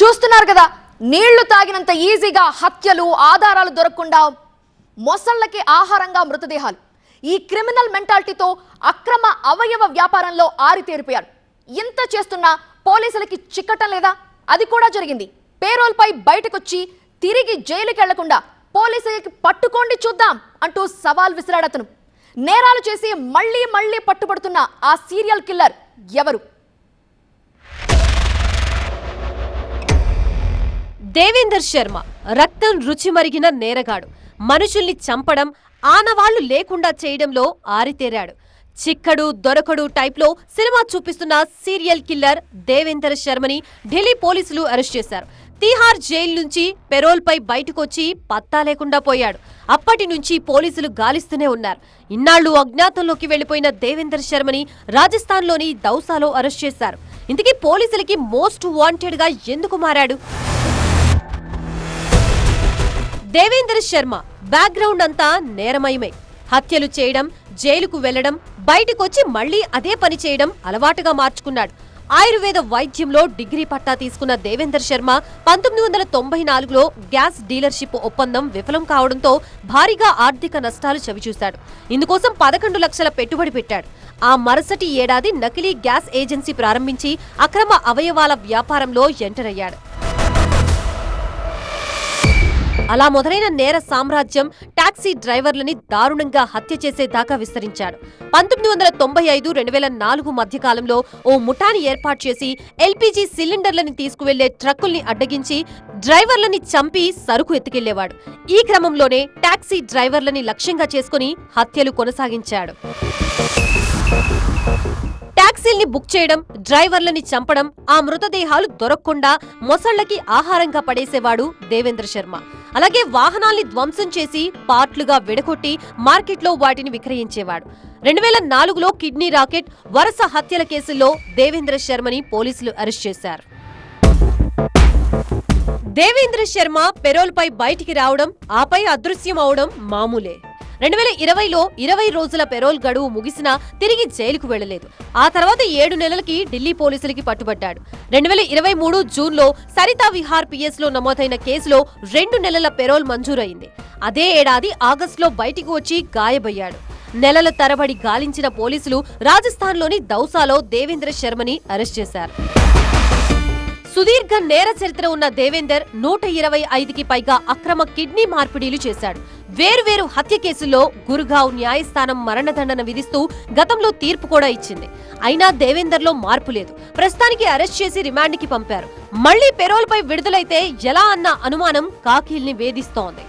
చూస్తున్నారు కదా నీళ్ళు తాగినంత ఈజీగా హత్యలు ఆధారాలు దొరకకుండా మొసళ్ళకి ఆహారంగా మృతదేహాలు. ఈ క్రిమినల్ మెంటాలిటీతో అక్రమ అవయవ వ్యాపారంలో ఆరితేరిపోయారు. ఇంత చేస్తున్నా పోలీసులకి చిక్కటం లేదా? అది కూడా జరిగింది. పేరోల్పై బయటకొచ్చి తిరిగి జైలుకి వెళ్ళకుండా పోలీసులకి పట్టుకోండి చూద్దాం అంటూ సవాల్ విసిరాడతను. నేరాలు చేసి మళ్ళీ మళ్ళీ పట్టుబడుతున్న ఆ సీరియల్ కిల్లర్ ఎవరు? దేవేందర్ శర్మ రక్తం రుచి మరిగిన నేరగాడు. మనుషుల్ని చంపడం ఆనవాళ్ళు లేకుండా చేయడంలో ఆరితేరాడు. చిక్కడు దొరకడు టైప్లో సినిమా చూపిస్తున్న సీరియల్ కిల్లర్ దేవేందర్ శర్మని ఢిల్లీ పోలీసులు అరెస్ట్ చేశారు. తీహార్ జైలు నుంచి పెరోల్పై బయటకొచ్చి పత్తా లేకుండా పోయాడు. అప్పటి నుంచి పోలీసులు గాలిస్తూనే ఉన్నారు. ఇన్నాళ్ళు అజ్ఞాతంలోకి వెళ్ళిపోయిన దేవేందర్ శర్మని రాజస్థాన్లోని దౌసాలో అరెస్ట్ చేశారు. ఇంతకీ పోలీసులకి మోస్ట్ వాంటెడ్గా ఎందుకు మారాడు? దేవేందర్ శర్మ బ్యాక్గ్రౌండ్ అంతా నేరమయమే. హత్యలు చేయడం జైలుకు వెళ్ళడం బయటకొచ్చి మళ్ళీ అదే పని చేయడం అలవాటుగా మార్చుకున్నాడు. ఆయుర్వేద వైద్యంలో డిగ్రీ పట్టా తీసుకున్న దేవేందర్ శర్మ పంతొమ్మిది వందల తొంభై నాలుగులో గ్యాస్ డీలర్షిప్ ఒప్పందం విఫలం కావడంతో భారీగా ఆర్థిక నష్టాలు చవిచూశాడు. ఇందుకోసం పదకొండు లక్షల పెట్టుబడి పెట్టాడు. ఆ మరుసటి ఏడాది నకిలీ గ్యాస్ ఏజెన్సీ ప్రారంభించి అక్రమ అవయవాల వ్యాపారంలో ఎంటర్ అయ్యాడు. అలా మొదలైన నేర సామ్రాజ్యం టాక్సీ డ్రైవర్లని దారుణంగా హత్య చేసేదాకా విస్తరించాడు. పంతొమ్మిది వందల తొంభై ఐదు రెండు వేల నాలుగు మధ్యకాలంలో ఓ ముఠాని ఏర్పాటు చేసి ఎల్పీజీ సిలిండర్లని తీసుకువెళ్ళే ట్రక్కుల్ని అడ్డగించి డ్రైవర్లని చంపి సరుకు ఎత్తుకెళ్ళేవాడు. ఈ క్రమంలోనే టాక్సీ డ్రైవర్లని లక్ష్యంగా చేసుకుని హత్యలు కొనసాగించాడు. ట్యాక్సీల్ని బుక్ చేయడం డ్రైవర్లని చంపడం ఆ మృతదేహాలు దొరకకుండా మొసళ్ళకి ఆహారంగా పడేసేవాడు దేవేంద్ర శర్మ. అలాగే వాహనాల్ని ధ్వంసం చేసి పార్ట్లుగా విడగొట్టి మార్కెట్లో వాటిని విక్రయించేవాడు. రెండు వేల నాలుగులో కిడ్నీ రాకెట్ వరుస హత్యల కేసుల్లో దేవేంద్ర శర్మని పోలీసులు అరెస్ట్ చేశారు. దేవేంద్ర శర్మ పెరోల్పై బయటికి రావడం ఆపై అదృశ్యం అవడం మామూలే. రెండు వేల ఇరవైలో ఇరవై రోజుల పెరోల్ గడువు ముగిసినా తిరిగి జైలుకు వెళ్ళలేదు ఆ తర్వాత ఏడు నెలలకి ఢిల్లీ పోలీసులకి పట్టుబడ్డాడు. రెండు వేల ఇరవై మూడు జూన్లో సరితా విహార్ పిఎస్లో నమోదైన కేసులో రెండు నెలల పెరోల్ మంజూరైంది అదే ఏడాది ఆగస్టులో బయటికి వచ్చి గాయబయ్యాడు నెలల తరబడి గాలించిన పోలీసులు రాజస్థాన్లోని దౌసాలో దేవేంద్ర శర్మని అరెస్ట్ చేశారు. సుదీర్ఘ నేర చరిత్ర ఉన్న దేవేందర్ నూట ఇరవై ఐదుకి పైగా అక్రమ కిడ్నీ మార్పిడీలు చేశాడు. వేర్వేరు హత్య కేసుల్లో గురుగావ్ న్యాయస్థానం మరణదండన విధిస్తూ గతంలో తీర్పు కూడా ఇచ్చింది. అయినా దేవేందర్లో మార్పు లేదు. ప్రస్తుతానికి అరెస్ట్ చేసి రిమాండ్కి పంపారు. మళ్ళీ పెరోల్పై విడుదలైతే ఎలా అన్న అనుమానం కాకీల్ని వేధిస్తోంది.